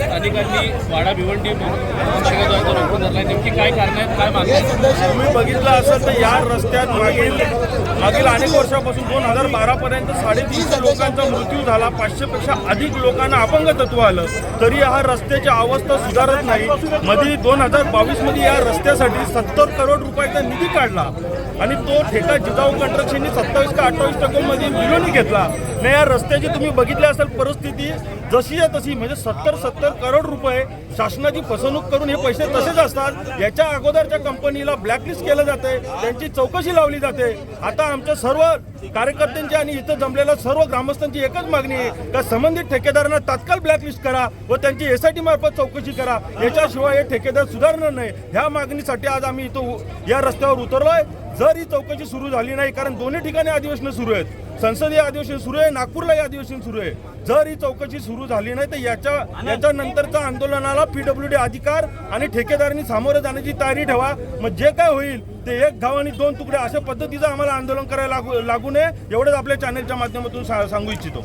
स्थानिकांनी वाडा भिवंडी शेगावचा रोखून धरलाय. नेमकी काय कारण आहेत? काय मागणी तुम्ही बघितलं असेल तर या रस्त्यात मागील मागील अनेक वर्षापासून दोन हजार बारापर्यंत साडेतीनशे लोकांचा मृत्यू झाला. पाचशेपेक्षा अधिक लोकांना अपंगतत्व आलं. तरी हा रस्त्याची अवस्था सुधारत नाही. मध्ये दोन हजार बावीसमध्ये या रस्त्यासाठी सत्तर करोड रुपयाचा निधी काढला. आणि तो ठेका जिजाऊ कंट्रक्शनने सत्तावीस का अठ्ठावीस टक्क्यामध्ये मिळवून घेतला. नाही या रस्त्याची तुम्ही बघितली असेल परिस्थिती जशी आहे तशी. म्हणजे सत्तर सत्तर करोड रुपये शासनाची फसवणूक करून हे पैसे तसेच असतात. याच्या अगोदरच्या कंपनीला ब्लॅकलिस्ट केलं जाते त्यांची चौकशी लावली जाते. आता आमच्या सर्व कार्यकर्त्यांची आणि इथं जमलेल्या सर्व ग्रामस्थांची एकच मागणी आहे का संबंधित ठेकेदारांना तात्काळ ब्लॅकलिस्ट करा व त्यांची एस आय टी मार्फत चौकशी करा. याच्याशिवाय हे ठेकेदार सुधारणार नाही. ह्या मागणीसाठी आज आम्ही इथं या रस्त्यावर उतरलोय. जर ही चौकशी सुरू झाली नाही कारण दोन्ही ठिकाणी अधिवेशनं सुरू आहेत. संसदीय अधिवेशन सुरू आहे नागपूरला अधिवेशन सुरू आहे. जर ही चौकशी सुरू झाली नाही तर याच्या याच्यानंतरच्या आंदोलनाला पीडब्ल्यू डी अधिकार आणि ठेकेदारांनी सामोरं जाण्याची तयारी ठेवा. मग जे काय होईल ते एक धाव आणि दोन तुकडे अशा पद्धतीचं आम्हाला आंदोलन करायला लागू लागू नये. एवढंच आपल्या चॅनलच्या माध्यमातून सांगू इच्छितो.